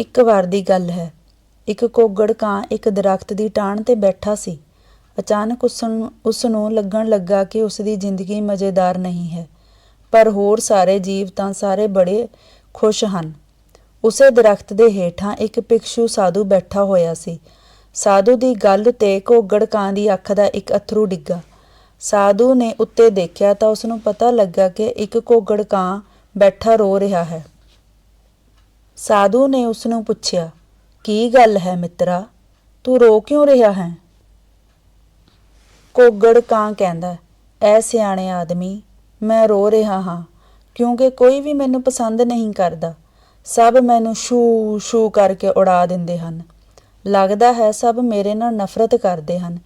ਇੱਕ ਵਾਰ ਦੀ ਗੱਲ ਹੈ। ਇੱਕ ਕੋਗੜ ਕਾਂ ਇੱਕ ਦਰਖਤ ਦੀ ਟਾਹਣ ਤੇ ਬੈਠਾ ਸੀ। ਅਚਾਨਕ ਉਸ ਨੂੰ ਲੱਗਣ ਲੱਗਾ ਕਿ ਉਸ ਦੀ ਜ਼ਿੰਦਗੀ ਮਜ਼ੇਦਾਰ ਨਹੀਂ ਹੈ। ਪਰ ਹੋਰ ਸਾਰੇ ਜੀਵ ਤਾਂ ਸਾਰੇ ਬੜੇ ਖੁਸ਼ ਹਨ। ਉਸੇ ਦਰਖਤ ਦੇ ਹੇਠਾਂ ਇੱਕ ਭਿਕਸ਼ੂ ਸਾਧੂ ਬੈਠਾ ਹੋਇਆ ਸੀ। ਸਾਧੂ ਦੀ ਗੱਲ ਤੇ ਕੋਗੜ ਕਾਂ ਦੀ ਅੱਖ ਦਾ ਇੱਕ ਅਥਰੂ ਡਿੱਗਾ। ਸਾਧੂ ਨੇ ਉੱਤੇ ਦੇਖਿਆ ਤਾਂ ਉਸ ਨੂੰ ਪਤਾ ਲੱਗਾ ਕਿ ਇੱਕ ਕੋਗੜ ਕਾਂ ਬੈਠਾ ਰੋ ਰਿਹਾ ਹੈ। ਸਾਧੂ ਨੇ ਉਸ ਨੂੰ ਪੁੱਛਿਆ, ਕੀ ਗੱਲ ਹੈ ਮਿੱਤਰਾ? ਤੂੰ ਰੋ ਕਿਉਂ ਰਿਹਾ ਹੈ? ਕੋਗੜ ਕਾਂ ਕਹਿੰਦਾ, ਐ ਸਿਆਣੇ ਆਦਮੀ, ਮੈਂ ਰੋ ਰਿਹਾ ਹਾਂ, ਕਿਉਂਕਿ ਕੋਈ ਵੀ ਮੈਨੂੰ ਪਸੰਦ ਨਹੀਂ ਕਰਦਾ। ਸਭ ਮੈਨੂੰ ਸ਼ੂ ਸ਼ੂ ਕਰਕੇ ਉਡਾ ਦਿੰਦੇ ਹਨ। ਲੱਗਦਾ ਹੈ ਸਭ ਮੇਰੇ ਨਾਲ ਨਫ਼ਰਤ ਕਰਦੇ ਹਨ।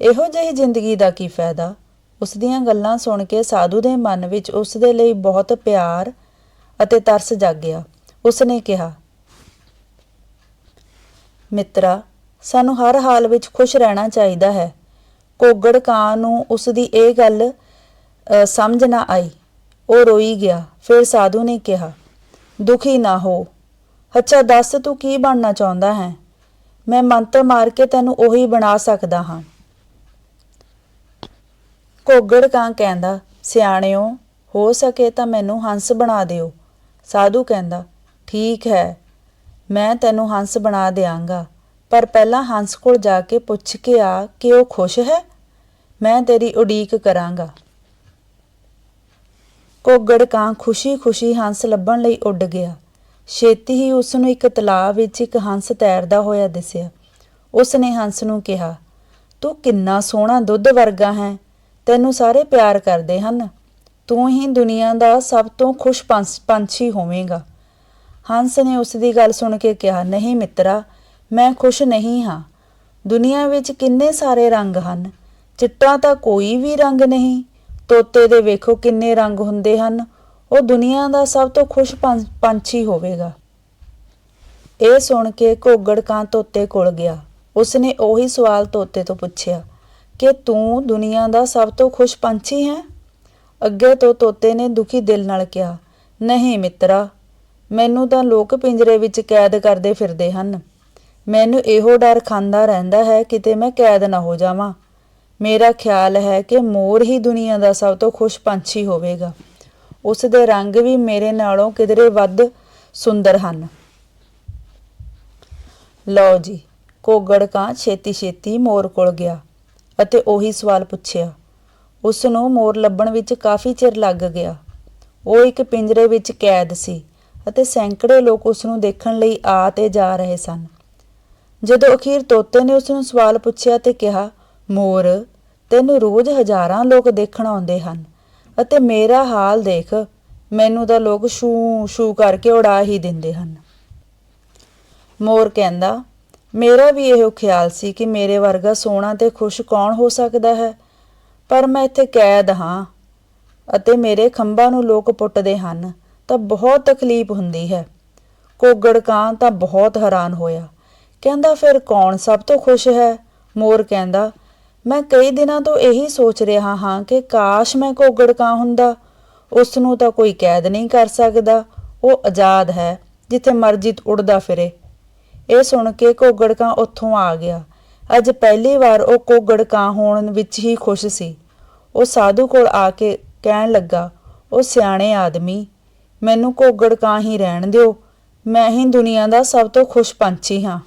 ਇਹੋ ਜਿਹੀ ਜ਼ਿੰਦਗੀ ਦਾ ਕੀ ਫਾਇਦਾ? ਉਸ ਦੀਆਂ ਗੱਲਾਂ ਸੁਣ ਕੇ ਸਾਧੂ ਦੇ ਮਨ ਵਿੱਚ ਉਸ ਦੇ ਲਈ ਬਹੁਤ ਪਿਆਰ ਅਤੇ ਤਰਸ ਜਾਗਿਆ। ਉਸਨੇ ਕਿਹਾ, ਮਿੱਤਰਾ, ਸਾਨੂੰ ਹਰ ਹਾਲ ਵਿੱਚ ਖੁਸ਼ ਰਹਿਣਾ ਚਾਹੀਦਾ ਹੈ। ਕੋਗੜ ਕਾਂ ਨੂੰ ਉਸ ਦੀ ਇਹ ਗੱਲ ਸਮਝ ਨਾ ਆਈ। ਉਹ ਰੋਈ ਗਿਆ। ਫਿਰ ਸਾਧੂ ਨੇ ਕਿਹਾ, ਦੁਖੀ ਨਾ ਹੋ। ਅੱਛਾ, ਦੱਸ ਤੂੰ ਕੀ ਬਣਨਾ ਚਾਹੁੰਦਾ ਹੈ? ਮੈਂ ਮੰਤਰ ਮਾਰ ਕੇ ਤੈਨੂੰ ਉਹੀ ਬਣਾ ਸਕਦਾ ਹਾਂ ਕੋਗੜ ਕਾਂ ਕਹਿੰਦਾ, ਸਿਆਣਿਓ, ਹੋ ਸਕੇ ਤਾਂ ਮੈਨੂੰ ਹੰਸ ਬਣਾ ਦਿਓ ਸਾਧੂ ਕਹਿੰਦਾ ਠੀਕ ਹੈ, ਮੈਂ ਤੈਨੂੰ ਹੰਸ ਬਣਾ ਦਿਆਂਗਾ। ਪਰ ਪਹਿਲਾਂ ਹੰਸ ਕੋਲ ਜਾ ਕੇ ਪੁੱਛ ਕੇ ਆ ਕਿ ਉਹ ਖੁਸ਼ ਹੈ। ਮੈਂ ਤੇਰੀ ਉਡੀਕ ਕਰਾਂਗਾ। ਕੋਗੜ ਕਾਂ ਖੁਸ਼ੀ-ਖੁਸ਼ੀ ਹੰਸ ਲੱਭਣ ਲਈ ਉੱਡ ਗਿਆ। ਛੇਤੀ ਹੀ ਉਸ ਨੂੰ ਇੱਕ ਤਲਾਬ ਵਿੱਚ ਇੱਕ ਹੰਸ ਤੈਰਦਾ ਹੋਇਆ ਦਿਸਿਆ। ਉਸ ਨੇ ਹੰਸ ਨੂੰ ਕਿਹਾ, ਤੂੰ ਕਿੰਨਾ ਸੋਹਣਾ ਦੁੱਧ ਵਰਗਾ ਹੈ। ਤੈਨੂੰ ਸਾਰੇ ਪਿਆਰ ਕਰਦੇ ਹਨ। ਤੂੰ ਹੀ ਦੁਨੀਆ ਦਾ ਸਭ ਤੋਂ ਖੁਸ਼ ਪੰਛ- ਪੰਛੀ ਹੋਵੇਂਗਾ। ਹੰਸ ਨੇ ਉਸ ਦੀ ਗੱਲ ਸੁਣ ਕੇ ਕਿਹਾ, ਨਹੀਂ ਮਿੱਤਰਾ, ਮੈਂ ਖੁਸ਼ ਨਹੀਂ ਹਾਂ। ਦੁਨੀਆ ਵਿੱਚ ਕਿੰਨੇ ਸਾਰੇ ਰੰਗ ਹਨ। ਚਿੱਟਾ ਤਾਂ ਕੋਈ ਵੀ ਰੰਗ ਨਹੀਂ। ਤੋਤੇ ਦੇ ਵੇਖੋ ਕਿੰਨੇ ਰੰਗ ਹੁੰਦੇ ਹਨ। ਉਹ ਦੁਨੀਆ ਦਾ ਸਭ ਤੋਂ ਖੁਸ਼ ਪੰਛ- ਪੰਛੀ ਹੋਵੇਗਾ। ਇਹ ਸੁਣ ਕੇ ਘੋਗੜ ਕਾਂ ਤੋਤੇ ਕੋਲ ਗਿਆ। ਉਸਨੇ ਉਹੀ ਸਵਾਲ ਤੋਤੇ ਤੋਂ ਪੁੱਛਿਆ, ਕਿ ਤੂੰ ਦੁਨੀਆ ਦਾ ਸਭ ਤੋਂ ਖੁਸ਼ ਪੰਛੀ ਹੈ? ਅੱਗੇ ਤੋਂ ਤੋਤੇ ਨੇ ਦੁਖੀ ਦਿਲ ਨਾਲ ਕਿਹਾ, ਨਹੀਂ ਮਿੱਤਰਾ ਮੈਨੂੰ ਤਾਂ ਲੋਕ ਪਿੰਜਰੇ ਵਿੱਚ ਕੈਦ ਕਰਦੇ ਫਿਰਦੇ ਹਨ। ਮੈਨੂੰ ਇਹੋ ਡਰ ਖਾਂਦਾ ਰਹਿੰਦਾ ਹੈ ਕਿਤੇ ਮੈਂ ਕੈਦ ਨਾ ਹੋ ਜਾਵਾਂ। ਮੇਰਾ ਖਿਆਲ ਹੈ ਕਿ ਮੋਰ ਹੀ ਦੁਨੀਆ ਦਾ ਸਭ ਤੋਂ ਖੁਸ਼ ਪੰਛੀ ਹੋਵੇਗਾ। ਉਸ ਦੇ ਰੰਗ ਵੀ ਮੇਰੇ ਨਾਲੋਂ ਕਿਧਰੇ ਵੱਧ ਸੁੰਦਰ ਹਨ। ਲਓ ਜੀ ਕੋਗੜ ਕਾਂ ਛੇਤੀ ਛੇਤੀ ਮੋਰ ਕੋਲ ਗਿਆ ਅਤੇ ਉਹੀ ਸਵਾਲ ਪੁੱਛਿਆ। ਉਸ ਨੂੰ ਮੋਰ ਲੱਭਣ ਵਿੱਚ ਕਾਫੀ ਚਿਰ ਲੱਗ ਗਿਆ। ਉਹ ਇੱਕ ਪਿੰਜਰੇ ਵਿੱਚ ਕੈਦ ਸੀ। ਅਤੇ ਸੈਂਕੜੇ ਲੋਕ ਉਸ ਨੂੰ ਦੇਖਣ ਲਈ ਆ ਤੇ ਜਾ ਰਹੇ ਸਨ। ਜਦੋਂ ਅਖੀਰ ਤੋਤੇ ਨੇ ਉਸ ਨੂੰ ਸਵਾਲ ਪੁੱਛਿਆ ਤੇ ਕਿਹਾ, ਮੋਰ, ਤੈਨੂੰ ਰੋਜ਼ ਹਜ਼ਾਰਾਂ ਲੋਕ ਦੇਖਣ ਆਉਂਦੇ ਹਨ ਅਤੇ ਮੇਰਾ ਹਾਲ ਦੇਖ ਮੈਨੂੰ ਤਾਂ ਲੋਕ ਸ਼ੂ ਸ਼ੂ ਕਰਕੇ ਉਡਾ ਹੀ ਦਿੰਦੇ ਹਨ। ਮੋਰ ਕਹਿੰਦਾ, ਮੇਰਾ ਵੀ ਇਹੋ ਖਿਆਲ ਸੀ ਕਿ ਮੇਰੇ ਵਰਗਾ ਸੋਹਣਾ ਤੇ ਖੁਸ਼ ਕੌਣ ਹੋ ਸਕਦਾ ਹੈ, ਪਰ ਮੈਂ ਇੱਥੇ ਕੈਦ ਹਾਂ ਅਤੇ ਮੇਰੇ ਖੰਭਾਂ ਨੂੰ ਲੋਕ ਪੁੱਟਦੇ ਹਨ ਤਾਂ ਬਹੁਤ ਤਕਲੀਫ ਹੁੰਦੀ ਹੈ। ਕੋਗੜ ਕਾਂ ਤਾਂ ਬਹੁਤ ਹੈਰਾਨ ਹੋਇਆ। ਕਹਿੰਦਾ, ਫਿਰ ਕੌਣ ਸਭ ਤੋਂ ਖੁਸ਼ ਹੈ? ਮੋਰ ਕਹਿੰਦਾ, ਮੈਂ ਕਈ ਦਿਨਾਂ ਤੋਂ ਇਹੀ ਸੋਚ ਰਿਹਾ ਹਾਂ ਕਿ ਕਾਸ਼ ਮੈਂ ਕੋਗੜ ਕਾਂ ਹੁੰਦਾ। ਉਸ ਨੂੰ ਤਾਂ ਕੋਈ ਕੈਦ ਨਹੀਂ ਕਰ ਸਕਦਾ। ਉਹ ਆਜ਼ਾਦ ਹੈ, ਜਿੱਥੇ ਮਰਜ਼ੀ ਉੱਡਦਾ ਫਿਰੇ। ਇਹ ਸੁਣ ਕੇ ਕੋਗੜ ਕਾਂ ਉੱਥੋਂ ਆ ਗਿਆ। ਅੱਜ ਪਹਿਲੀ ਵਾਰ ਉਹ ਕੋਗੜ ਕਾਂ ਹੋਣ ਵਿੱਚ ਹੀ ਖੁਸ਼ ਸੀ। ਉਹ ਸਾਧੂ ਕੋਲ ਆ ਕੇ ਕਹਿਣ ਲੱਗਾ, ਉਹ ਸਿਆਣੇ ਆਦਮੀ ਮੈਨੂੰ ਘੋਗੜ ਕਾਂ ਹੀ ਰਹਿਣ ਦਿਓ। ਮੈਂ ਹੀ ਦੁਨੀਆ ਦਾ ਸਭ ਤੋਂ ਖੁਸ਼ ਪੰਛੀ ਹਾਂ।